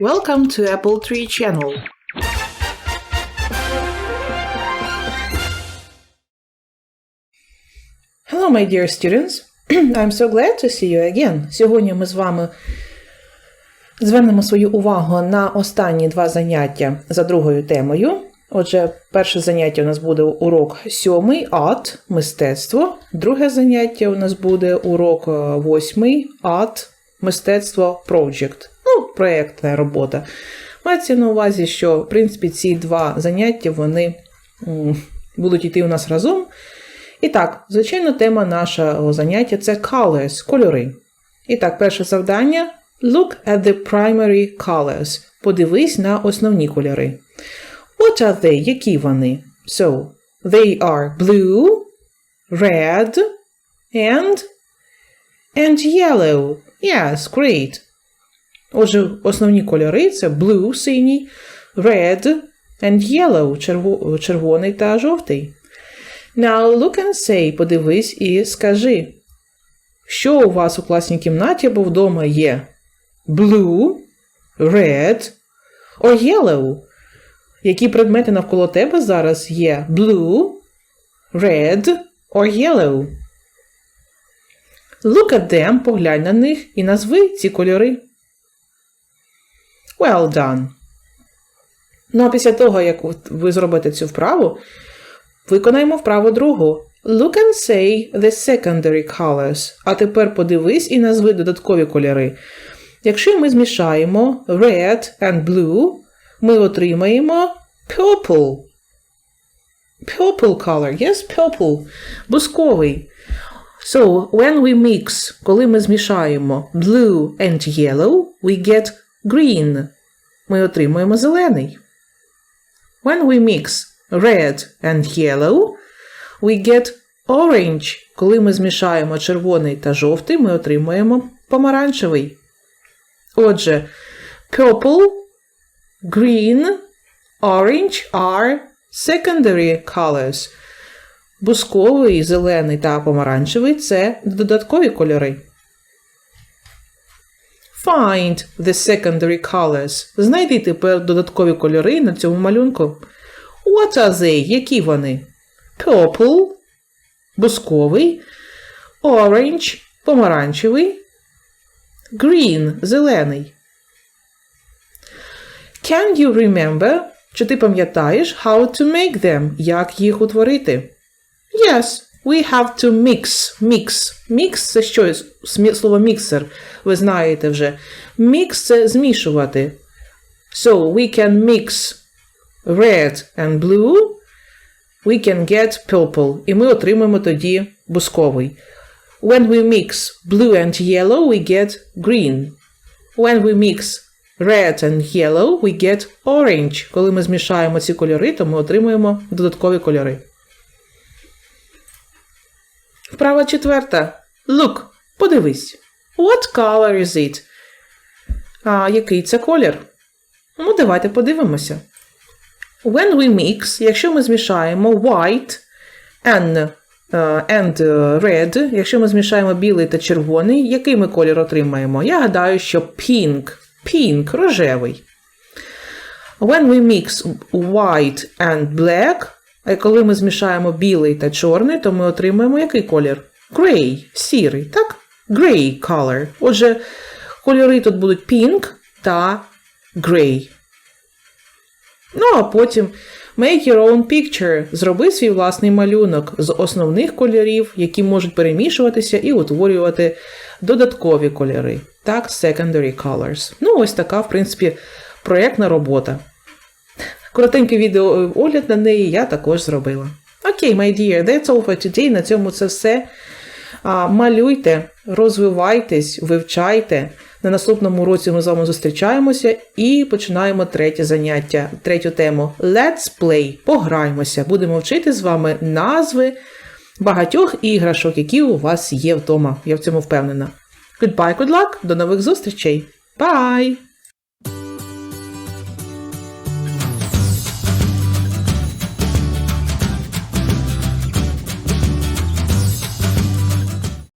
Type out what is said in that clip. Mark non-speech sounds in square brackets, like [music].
Welcome to Apple Tree Channel. Hello, my dear students. [clears throat] I'm so glad to see you again. Сьогодні ми з вами звернемо свою увагу на останні два заняття за другою темою. Отже, перше заняття у нас буде урок сьомий арт мистецтво. Друге заняття у нас буде урок е, восьмий арт мистецтво project. Проєктна робота. Мається на увазі, що в принципі ці два заняття вони будуть йти у нас разом. І так, звичайно, тема нашого заняття це colors, кольори. І так, перше завдання Look at the primary colors. Подивись на основні кольори. What are they? Які вони? So, they are blue, red, and and yellow. Yes, great. Отже, основні кольори це blue, синій, red and yellow, черво- червоний та жовтий. Now look and say, подивись і скажи, що у вас у класній кімнаті або вдома є? Blue, red or yellow? Які предмети навколо тебе зараз є? Blue, red or yellow? Look at them, поглянь на них і назви ці кольори. Well done. Ну а після того, як ви зробите цю вправу, виконаємо вправу другу. Look and say the secondary colors. А тепер подивись і назви додаткові кольори. Якщо ми змішаємо red and blue, ми отримаємо purple. Purple color. Yes, purple. Бусковий. So, when we mix, коли ми змішаємо blue and yellow, we get green. Ми отримуємо зелений. When we mix red and yellow, we get orange. Коли ми змішаємо червоний та жовтий, ми отримуємо помаранчевий. Отже, purple, green, orange are secondary colors. Бусковий, зелений та помаранчевий це додаткові кольори. Find the secondary colors. Знайди тепер додаткові кольори на цьому малюнку. What are they? Які вони? Purple – бусковий, orange – помаранчевий, green – зелений. Can you remember? Чи ти пам'ятаєш how to make them? Як їх утворити? Yes, we have to mix. Mix. Mix – це смі- слово міксер, ви знаєте вже. Mix – це змішувати. So, we can mix red and blue, we can get purple. І ми отримаємо тоді бусковий. When we mix blue and yellow, we get green. When we mix red and yellow, we get orange. Коли ми змішаємо ці кольори, то ми отримуємо додаткові кольори. Вправа четверта. Look, подивись. What color is it? А який це колір? Ну, давайте подивимося. When we mix, якщо ми змішаємо white and, е, and е, red, якщо ми змішаємо білий та червоний, який ми колір отримаємо? Я гадаю, що pink. Pink, рожевий. When we mix white and black, а коли ми змішаємо білий та чорний, то ми отримаємо який колір? Grey, сірий, так? Grey color. Отже, кольори тут будуть pink та grey. Ну, а потім make your own picture. Зроби свій власний малюнок з основних кольорів, які можуть перемішуватися і утворювати додаткові кольори. Так, secondary colors. Ну, ось така, в принципі, проєктна робота. Коротенький відео огляд на неї я також зробила. Окей, my dear, that's all for today. На цьому це все. А, малюйте, розвивайтесь, вивчайте. На наступному уроці ми з вами зустрічаємося і починаємо третє заняття, третю тему. Let's play. Пограймося. Будемо вчити з вами назви багатьох іграшок, які у вас є вдома. Я в цьому впевнена. Goodbye, good luck, до нових зустрічей. Bye!